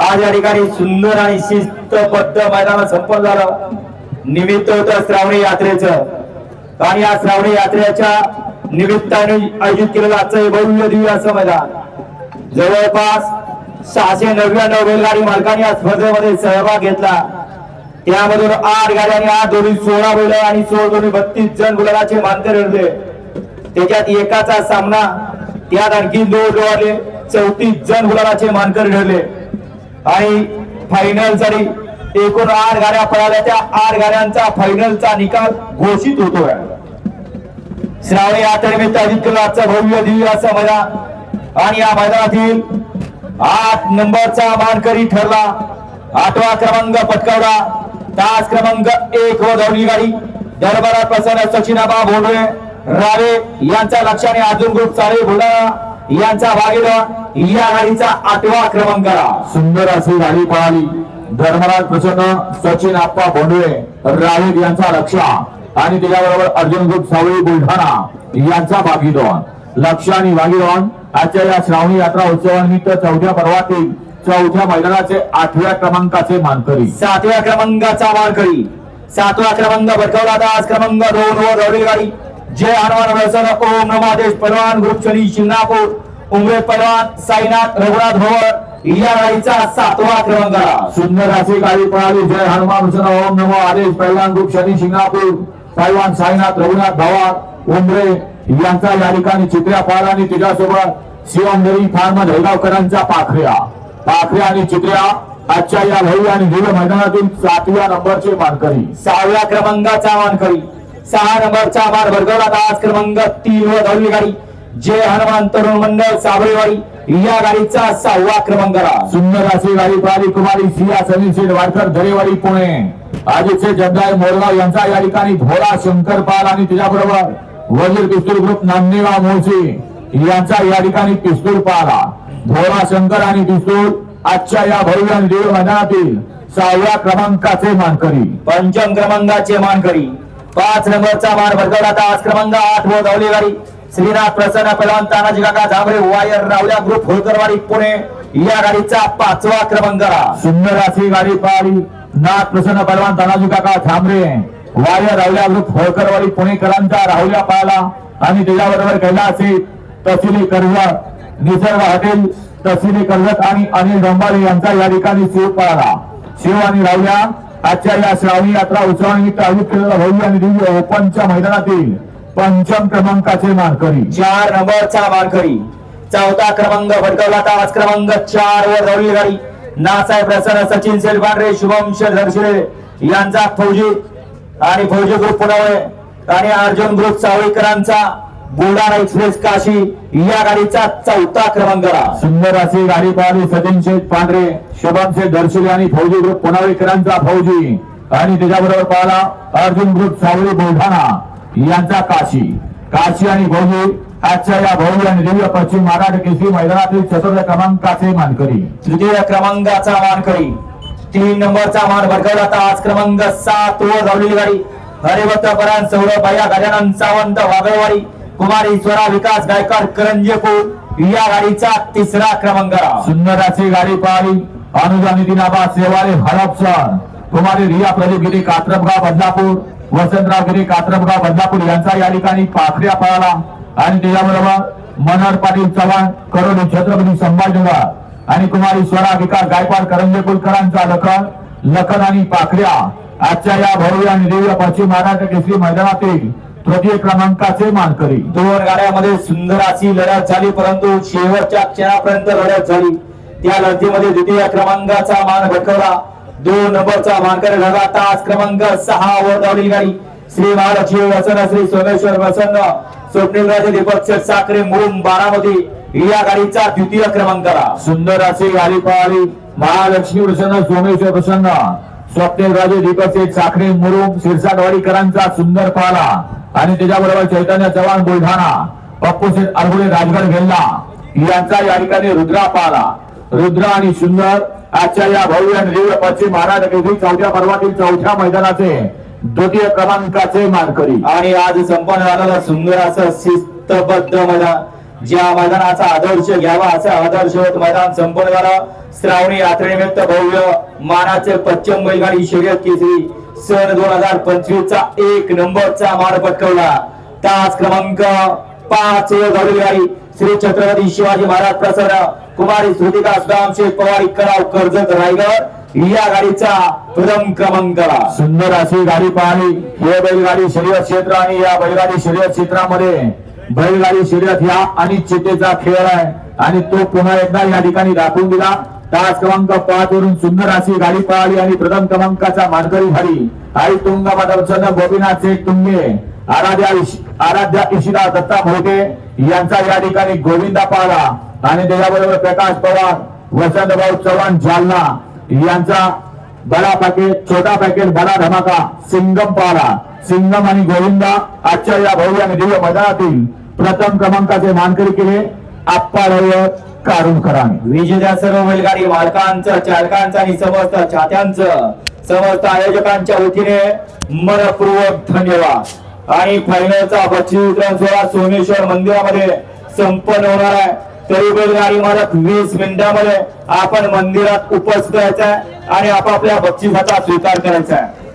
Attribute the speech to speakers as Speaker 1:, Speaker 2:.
Speaker 1: आज या ठिकाणी सुंदर आणि शिस्तबद्ध मैदानात संपन्न झालं. निमित्त होतं श्रावणी यात्रेचं. आणि या श्रावणी यात्रेच्या निमित्ताने आयोजित केलेलं आजचं हे भव्य दिव्य असं मैदान. जवळपास सहाशे नव्याण्णव बैलगाडी मालकांनी या स्पर्धेमध्ये सहभाग घेतला. त्यामधून आठ गाड्यांनी आठ दोन्ही सोळा बैल आणि सोळ दोन्ही बत्तीस जण गुलाचे मानकर ठरले त्याच्यात एकाचा सामना त्यात आणखी दोन डोळले चौतीस जण गुलाचे मानकर ठरले. आणि फायनलसाठी एकूण आठ गाड्या पळाल्या त्या आठ गाड्यांचा फायनलचा निकाल घोषित होतोय. श्रावणी यात्रेनिमित्त आयोजित भव्य दिव्य असं मैदान. आणि या मैदानातील आठ नंबरचा मानकरी ठरला. आठवा क्रमांक पटकावला. तास क्रमांक एक व धावली गाडी. दरबारात प्रसन्न सचिनाबा भोडवे रावे यांचा लक्षाने अजून ग्रुप चाळे बुलढाणा यांचा भागीदार या गाडीचा आठवा क्रमांक आला.
Speaker 2: सुंदर अशी गाडी पळाली. धर्मराज प्रसन्न सचिन आप्पा बोंडवे रावेद यांचा लक्ष आणि त्याच्याबरोबर अर्जुन ग्रुप सावळी बुलढाणा यांचा भागीदार. लक्ष आणि भागीदार आजच्या या श्रावणी यात्रा उत्सवानिमित्त चौथ्या पर्वातील चौथ्या मैदानाचे आठव्या क्रमांकाचे मानकरी.
Speaker 1: सातव्या क्रमांकाचा मानकरी. सातवा क्रमांक भटकवला तास क्रमांक दोन व धावली गाडी जय हनुमान ओम नमादेश पहलवान ग्रुप शनी शिंगणापूर. उमरे पहलवान साईनाथ रघुनाथ भवर या गाडीचा सातवा क्रमांक.
Speaker 2: सुंदर अशी गाडी पळाली. जय हनुमान ओम नमो आदेश. पहिलवान ग्रुप शनी शिंगणापूर पैलवान साईनाथ रघुनाथ भवार उमरे यांचा या ठिकाणी चित्र्या पळाला आणि तिच्यासोबत शिवमदेवी फार्म धैगावकरांचा पाखऱ्या. पाखऱ्या आणि चित्र्या आजच्या या भव्य आणि दिव्य मैदानातील सातव्या नंबरचे मानकरी.
Speaker 1: सहाव्या क्रमांकाचा मानकरी. सहा नंबरचा मार भरगवला. आज क्रमांक तीन व धावली गाडी. जय हनुमान तरुण मंडळ साबळेवाडी. या गाडीचा सहावा क्रमांक.
Speaker 2: सुंदर अशी गाडी पळाली कुमारी सिया सनी शेठ वाडकर धरेवाडी पुणे. आजीचे जगदाय मोरगाव यांचा या ठिकाणी भोळा शंकर पाल आणि त्याच्याबरोबर वजीर पिस्तूल ग्रुप नामदेवा मोळशी यांचा या ठिकाणी पिस्तूल पाला. भोळा शंकर आणि पिस्तूल आजच्या या भव्य दिव्य मैदानातील सहाव्या क्रमांकाचे मानकरी.
Speaker 1: पंचम क्रमांकाचे मानकरी. पाच नंबरचा मार भरगवला तास क्रमांक आठ व धावली गाडी. श्रीनाथ प्रसन्न पहलवान तानाजी काका झांबरे वायर रावल्या ग्रुप होळकरवाडी पुणे. या गाडीचा पाचवा क्रमांक
Speaker 2: सुंदर अशी गाडी पाहिली. नाथ प्रसन्न पहलवान तानाजी काका थांबरे वायर रावल्या ग्रुप होळकरवाडी पुणेकरांचा राहुल्या पाळला आणि त्याच्याबरोबर कैलासी तहसिली कर्जत निसर्ग हॉटेल तहसिली कर्जत आणि अनिल डोंबारे यांचा या ठिकाणी शिव पळाला शिव आणि राहुल्या आजच्या या श्रावणी यात्रा उत्सवानिमित्त आयोजित केलेल्या भव्य आणि दिव्य ओपनच्या मैदानातील पंचम क्रमांकाचे मानकरी
Speaker 1: चार नंबरचा मानकरी चौथा क्रमांक भटकवला तास क्रमांक चार वर धावली गाडी नासाहेब प्रसन्न सचिन सेलपांढरे शुभम धरशिरे यांचा फौजी आणि फौजी ग्रुप पुनावळे आणि अर्जुन ग्रुप सावळीकरांचा बुलढाणा एक्सप्रेस काशी या गाडीचा चौथा क्रमांक.
Speaker 2: सुंदर अशी गाडी पळाली सचिन शेठ पांढरे शुभम शेठ दर्शले आणि फौजी ग्रुप पुनावेकरांचा फौजी. आणि त्याच्याबरोबर पळाला अर्जुन ग्रुप सावळी बुलढाणा. यांचा काशी. काशी आणि फौजी आजच्या या भव्य आणि दिव्य पश्चिम महाराष्ट्र केसरी मैदानातील चतुर्थ क्रमांकाचे मानकरी.
Speaker 1: तृतीय क्रमांकाचा मानकरी. तीन नंबरचा मान भडकवला तास क्रमांक सात वर धावलेली गाडी. हरिभक्त परान सौरभ भैया गजानन सावंत वागळवाडी कुमारी स्वरा विकास गायकवाड करंजेपूर या गाडीचा तिसरा क्रमांक आला.
Speaker 2: सुंदर अशी गाडी पळाली अनुजा नितीनाबा सेवारे हडपसर कुमारी रिया प्रदीप गिरी कात्रपगाव बदलापूर. वसंतराव गिरी कात्रपगाव बदलापूर यांचा या ठिकाणी पाखऱ्या पळाला. आणि त्याच्याबरोबर मनोहर पाटील चव्हाण करोडी छत्रपती संभाजीनगर आणि कुमारी स्वरा विकास गायकवाड करंजेपूरकरांचा लखन लखन आणि पाखऱ्या. आजच्या या भव्य आणि दिव्य पश्चिम महाराष्ट्र केसरी मैदानातील तृतीय क्रमांकाचे मानकरी.
Speaker 1: दोन गाड्यामध्ये सुंदर अशी लढत झाली परंतु शेवटच्या क्षणापर्यंत लढत झाली. त्या लढतीमध्ये द्वितीय क्रमांकाचा मान भटकवला. दोन नंबरचा मानकर ढगा तास क्रमांक सहा वर धावली गाडी. श्री महालक्ष्मी वसन श्री सोमेश्वर वसन स्वप्नील राजे दीपक साखरे मुरुम बारामती. या गाडीचा द्वितीय क्रमांक
Speaker 2: सुंदर असे गाडी पळाली महालक्ष्मी प्रसन्न सोमेश्वर प्रसन्न स्वप्नील राजे दीपक शेठ साखरे मुरुम शिरसाटवाडीकरांचा सुंदर पाला. आणि त्याच्याबरोबर चैतन्य चव्हाण बुलढाणा पप्पू शेठ अरगुडे राजगड गेल्ला. यांचा या ठिकाणी रुद्रा पाला. रुद्र आणि सुंदर आजच्या या भव्य आणि पश्चिम महाराष्ट्र चौथ्या पर्वातील चौथ्या मैदानाचे द्वितीय क्रमांकाचे मानकरी.
Speaker 1: आणि आज संपन्न झालेला सुंदर असं शिस्तबद्ध मैदान ज्या मैदानाचा आदर्श घ्यावा असा आदर्शवत मैदान संपन्न झालं. श्रावणी यात्रेनिमित्त भव्य मानाचे पश्चिम बैलगाडी शर्यत केसरी सन दोन हजार पंचवीस चा एक नंबरचा मान पटकवला. तास क्रमांक पाच गाडी श्री छत्रपती शिवाजी महाराज प्रसन्न. कुमारी श्रुतिका सुदाम शेख पवार इक्कराव कर्जत रायगड या गाडीचा प्रथम क्रमांकाला
Speaker 2: सुंदर अशी गाडी पाहिली. हे बैलगाडी शर्यत क्षेत्र आणि या बैलगाडी शर्यत क्षेत्रामध्ये बैलगाडी शर्यत ह्या अनिश्चितेचा खेळ आहे. आणि तो पुन्हा एकदा या ठिकाणी दाखवून दिला. तास क्रमांक पाच वरून सुंदर अशी गाडी पळाली आणि प्रथम क्रमांकाचा मानकरी झाली आई तुंगा दर्शन गोपीनाथ शेठ तुंगे. आराध्या आराध्या इशिरा दत्ता मोठे यांचा या ठिकाणी गोविंदा पाहला आणि त्याच्याबरोबर प्रकाश पवार वसंतभाऊ चव्हाण जालना यांचा बडा पॅकेट छोटा पॅकेट बडा धमाका सिंगम पाला. सिंगम आणि गोविंदा आजच्या या भव्य आणि दिव्य मैदानातील प्रथम क्रमांकाचे मानकरी केले आप्पा रविवर कारुणकरांनी.
Speaker 1: विजेत्या सर्व बैलगाडी मालकांचं चालकांचं आणि समस्त चात्यांचं समस्त आयोजकांच्या वतीने मनपूर्वक धन्यवाद. आणि फायनलचा बक्षीस वितरण सोमेश्वर मंदिरामध्ये संपन्न होणार आहे. तरी बैलगाडी मालक वीस मिनिटांमध्ये आपण मंदिरात उपस्थित राहायचं आहे आणि आपापल्या बक्षिसाचा स्वीकार करायचा आहे.